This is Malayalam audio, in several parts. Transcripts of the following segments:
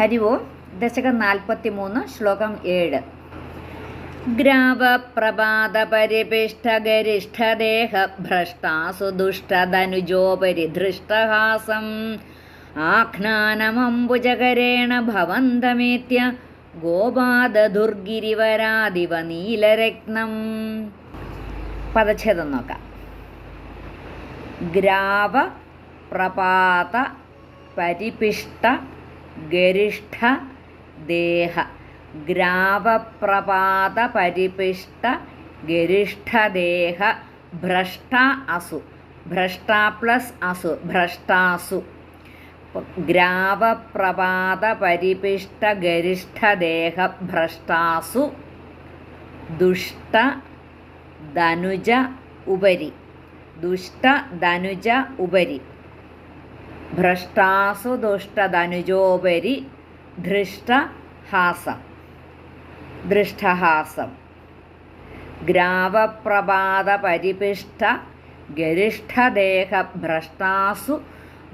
ഹരി ഓം ദശകം നാൽപ്പത്തി മൂന്ന് ശ്ലോകം ഏഴ്. ഗ്രാവപ്രപാദപരിപിഷ്ടഗരിഷ്ഠദേഹ ഭ്രഷ്ടാസു ദുഷ്ടധനുജോപരി ധൃഷ്ടഹാസം ആഘ്നാനമംബുജകരേണ ഭവന്തമേത്യ ഗോപാദുർഗിരിവരാദിവ നീലരത്നം. പദച്ഛേദം നോക്കാം. ഗ്രാവ പ്രപാത പരിപിഷ്ട ഗരിഷ്ഠ ദേഹ ഗ്രാവപ്രപാത പരിപിഷ്ട ഗരിഷ്ഠദേഹ ഭ്രഷ്ട അസു ഭ്രഷ്ട പ്ലസ് അസു ഭ്രഷ്ടാസു. ഗ്രാവപ്രപാത പരിപിഷ്ട ഗരിഷ്ഠദേഹ ഭ്രഷ്ടാസു. ദുഷ്ട ധനുജ ഉപരി ദുഷ്ട ധനുജ ഉപരി. ഭ്രഷ്ടാസു ദുഷ്ടധനുജോപരി ധൃഷ്ടഹാസം. ദൃഷ്ടഹാസം ഗ്രാവപ്രഭാത പരിപിഷ്ട ഗരിഷ്ഠദേഹ ഭ്രഷ്ടാസു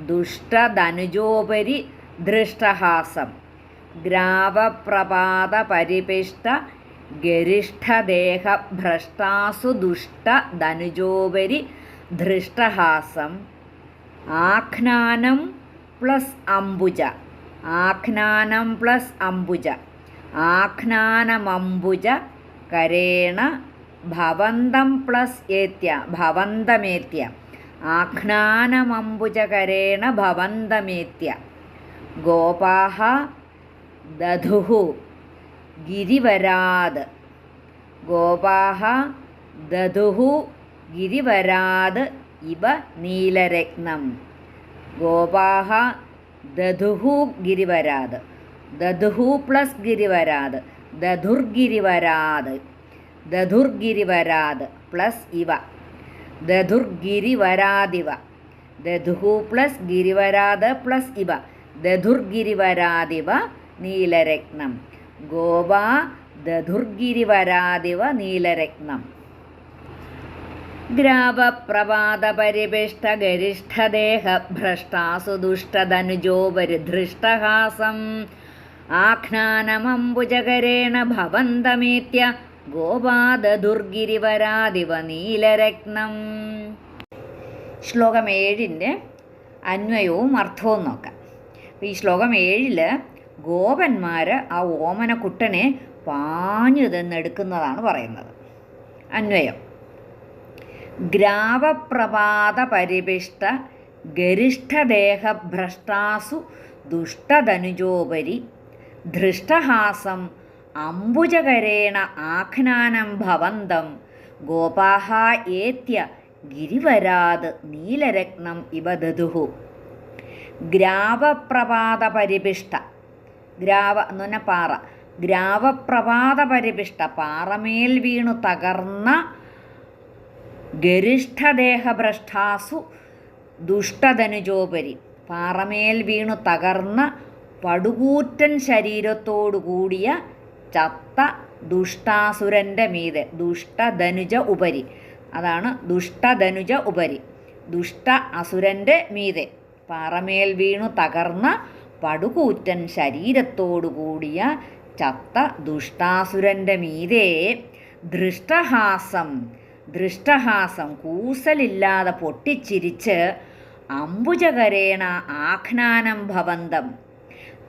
ദുഷ്ടധനുജോപരി ധൃഷ്ടഹാസം. ഗ്രാവപ്രഭാത പരിപിഷ്ട ഗരിഷ്ഠദേഹ ഭ്രഷ്ടാസു ദുഷ്ടധനുജോപരി ധൃഷ്ടഹാസം. ആഖ്നാനം പ്ലസ് അംബുജ. ആഖ്നാനം പ്ലസ് അംബുജ. ആഖ്നാനമംബുജ കരേണ ഭവന്തം പ്ലസ് ഏത്യ ഭവന്തമേത്യ. ആഖ്നാനമംബുജകരേണ ഭവന്തമേത്യ. ഗോപാഹ ദധുഹു ഗിരിവരാത് ഗോപാഹ ദധുഹു ഗിരിവരാത് ഇവ നീലരത്നം. ഗോപാഹ ദധുഹു ഗിരിവരാത്. ദധുഹു പ്ലസ് ഗിരിവരാത്. ദധുർഗിരിവരാത്. ദധുർഗിരിവരാത് പ്ലസ് ഇവ. ദധുർഗിരിവരാതിവ. ദധുഹു പ്ലസ് ഗിരിവരാത് പ്ലസ് ഇവ. ദധുർഗിരിവരാതിവ നീലരത്നം. ഗോപാ ദധുർഗിരിവരാതിവ നീലരത്നം. ഗ്രാവപ്രപാദപരിപിഷ്ടഗരിഷ്ഠദേഹ ഭ്രഷ്ടാസു ദുഷ്ടധനുജോപരിധൃഷ്ടഹാസം ആഘ്നാനമംബുജകരേണ ഭവന്തമേത്യ ഗോപാദുർഗിരിവരാദിവ നീലരത്നം ശ്ലോകം ഏഴിന്റെ അന്വയവും അർത്ഥവും നോക്കാം. ഈ ശ്ലോകം ഏഴിൽ ഗോപന്മാർ ആ ഓമനക്കുട്ടനെ പാഞ്ഞു തന്നെടുക്കുന്നതാണ് പറയുന്നത്. അന്വയം. ഗ്രാവപ്രപാത പരിപിഷ്ട ഗരിഷ്ഠദേഹഭ്രഷ്ടാസു ദുഷ്ടധനുജോപരി ധൃഷ്ടഹാസം അംബുജകരേണ ആഖ്നാനം ഭവന്തം ഗോപാഹ ഏത്യ ഗിരിവരാത് നീലരത്നം ഇവ ദതുഹു ഗ്രാവപ്രപാതപരിപിഷ്ട ഗ്രാവ എന്ന് പറഞ്ഞാൽ പാറ. ഗ്രാവപ്രപാതപരിപിഷ്ട പാറമേൽ വീണു തകർന്ന ഗരിഷ്ഠദേഹഭ്രഷ്ടാസു ദുഷ്ടധനുജോപരി. പാറമേൽ വീണു തകർന്ന പടുകൂറ്റൻ ശരീരത്തോടു കൂടിയ ചത്ത ദുഷ്ടാസുരന്റെ മീതെ ദുഷ്ടധനുജ ഉപരി. അതാണ് ദുഷ്ടധനുജ ഉപരി. ദുഷ്ട അസുരന്റെ മീതെ. പാറമേൽ വീണു തകർന്ന പടുകൂറ്റൻ ശരീരത്തോടു കൂടിയ ചത്ത ദുഷ്ടാസുരന്റെ മീതെ ദൃഷ്ടഹാസം ദൃഷ്ടഹാസം കൂസലില്ലാതെ പൊട്ടിച്ചിരിച്ച് അംബുജകരേണ ആഖ്നാനം ഭവന്തം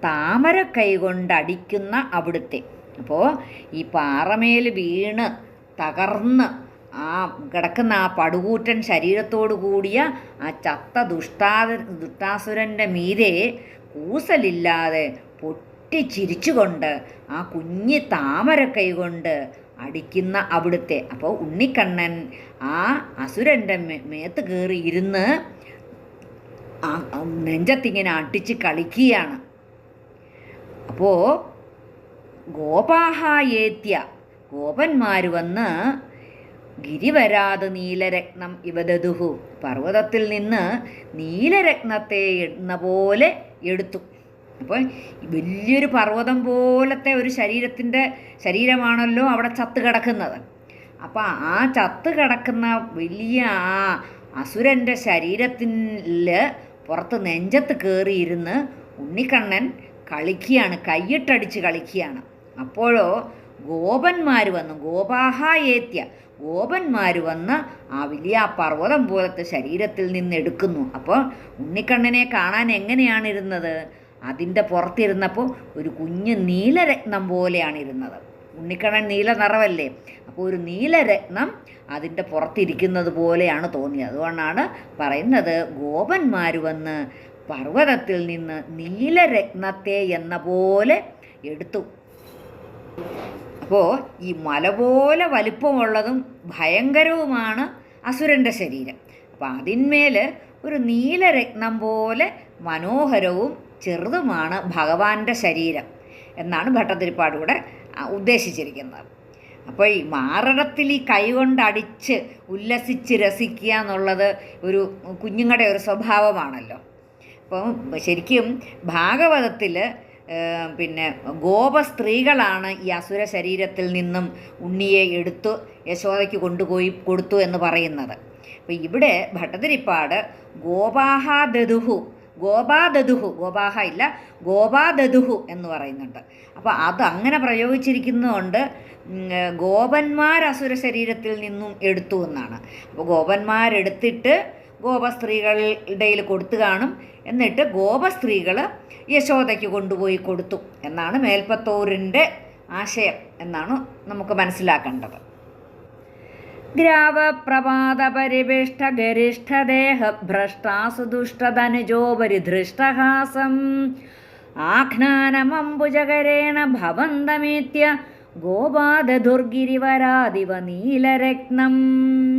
താമര കൈകൊണ്ടടിക്കുന്ന അവിടുത്തെ. അപ്പോൾ ഈ പാറമേൽ വീണ് തകർന്ന് ആ കിടക്കുന്ന ആ പടുകൂറ്റൻ ശരീരത്തോടു കൂടിയ ആ ചത്ത ദുഷ്ടാ ദുഷ്ടാസുരന്റെ മീരെ കൂസലില്ലാതെ പൊട്ടിച്ചിരിച്ചുകൊണ്ട് ആ കുഞ്ഞി താമര കൈകൊണ്ട് അടിക്കുന്ന അവിടുത്തെ. അപ്പോൾ ഉണ്ണിക്കണ്ണൻ ആ അസുരന്റെ മേത്ത് കയറി ഇരുന്ന് നെഞ്ചത്തിങ്ങനെ അടിച്ച് കളിക്കുകയാണ്. അപ്പോൾ ഗോപാഹായേത്യ ഗോപന്മാർ വന്ന് ഗിരിവരാത് നീലരത്നം ഇവദതുഹു പർവതത്തിൽ നിന്ന് നീലരത്നത്തെ എന്ന പോലെ എടുത്തു. അപ്പോൾ വലിയൊരു പർവതം പോലത്തെ ഒരു ശരീരത്തിന്റെ ശരീരമാണല്ലോ അവിടെ ചത്ത് കിടക്കുന്നത്. അപ്പോൾ ആ ചത്ത് കിടക്കുന്ന വലിയ ആ അസുരന്റെ ശരീരത്തിൽ പുറത്ത് നെഞ്ചത്ത് കയറിയിരുന്ന് ഉണ്ണിക്കണ്ണൻ കളിക്കുകയാണ് കയ്യിട്ടടിച്ച് കളിക്കുകയാണ്. അപ്പോഴോ ഗോപന്മാർ വന്നു ഗോപാഹായേത്യ ഗോപന്മാർ വന്ന് ആ വലിയ പർവതം പോലത്തെ ശരീരത്തിൽ നിന്ന് എടുക്കുന്നു. അപ്പോൾ ഉണ്ണിക്കണ്ണനെ കാണാൻ എങ്ങനെയാണ് ഇരുന്നത്? അതിന്റെ പുറത്തിരുന്നപ്പോൾ ഒരു കുഞ്ഞ് നീലരത്നം പോലെയാണ് ഇരുന്നത്. ഉണ്ണിക്കണ്ണൻ നീല നിറവല്ലേ? അപ്പോൾ ഒരു നീലരത്നം അതിന്റെ പുറത്തിരിക്കുന്നത് പോലെയാണ് തോന്നിയത്. അതുകൊണ്ടാണ് പറയുന്നത് ഗോപന്മാർ വന്ന് പർവതത്തിൽ നിന്ന് നീലരത്നത്തെ എന്ന പോലെ എടുത്തു. അപ്പോൾ ഈ മല പോലെ വലിപ്പമുള്ളതും ഭയങ്കരവുമാണ് അസുരന്റെ ശരീരം. അപ്പോൾ അതിന്മേൽ ഒരു നീലരത്നം പോലെ മനോഹരവും ചെറുതുമാണ് ഭഗവാന്റെ ശരീരം എന്നാണ് ഭട്ടതിരിപ്പാടിലൂടെ ഉദ്ദേശിച്ചിരിക്കുന്നത്. അപ്പോൾ ഈ മാറിടത്തിൽ ഈ കൈകൊണ്ടടിച്ച് അടിച്ച് ഉല്ലസിച്ച് രസിക്കുക എന്നുള്ളത് ഒരു കുഞ്ഞുങ്ങളുടെ ഒരു സ്വഭാവമാണല്ലോ. അപ്പം ശരിക്കും ഭാഗവതത്തിൽ പിന്നെ ഗോപ സ്ത്രീകളാണ് ഈ അസുര ശരീരത്തിൽ നിന്നും ഉണ്ണിയെ എടുത്തു യശോദയ്ക്ക് കൊണ്ടുപോയി കൊടുത്തു എന്ന് പറയുന്നത്. അപ്പോൾ ഇവിടെ ഭട്ടതിരിപ്പാട് ഗോപാഹാദതുഹു ഗോപാദതുഹു ഗോപാഹ ഇല്ല ഗോപാദതുഹു എന്ന് പറയുന്നുണ്ട്. അപ്പോൾ അത് അങ്ങനെ പ്രയോഗിച്ചിരിക്കുന്നതുകൊണ്ട് ഗോപന്മാർ അസുര ശരീരത്തിൽ നിന്നും എടുത്തു എന്നാണ്. അപ്പോൾ ഗോപന്മാരെടുത്തിട്ട് ഗോപസ്ത്രീകളുടെയിൽ കൊടുത്തു കാണും. എന്നിട്ട് ഗോപസ്ത്രീകൾ യശോദയ്ക്ക് കൊണ്ടുപോയി കൊടുത്തു എന്നാണ് മേൽപ്പത്തൂരിന്റെ ആശയം എന്നാണ് നമുക്ക് മനസ്സിലാക്കേണ്ടത്. ഗ്രാവപ്രപാതപരിവിഷ്ടഗരിഷ്ഠദേഹഭ്രഷ്ടാസു ദുഷ്ടധനുജോപരി ധൃഷ്ടഹാസം ആഘ്നാനമംബുജകരേണ ഭവന്തമേത്യ ഗോപാദുർഗിരിവരാദിവ നീലരത്നം.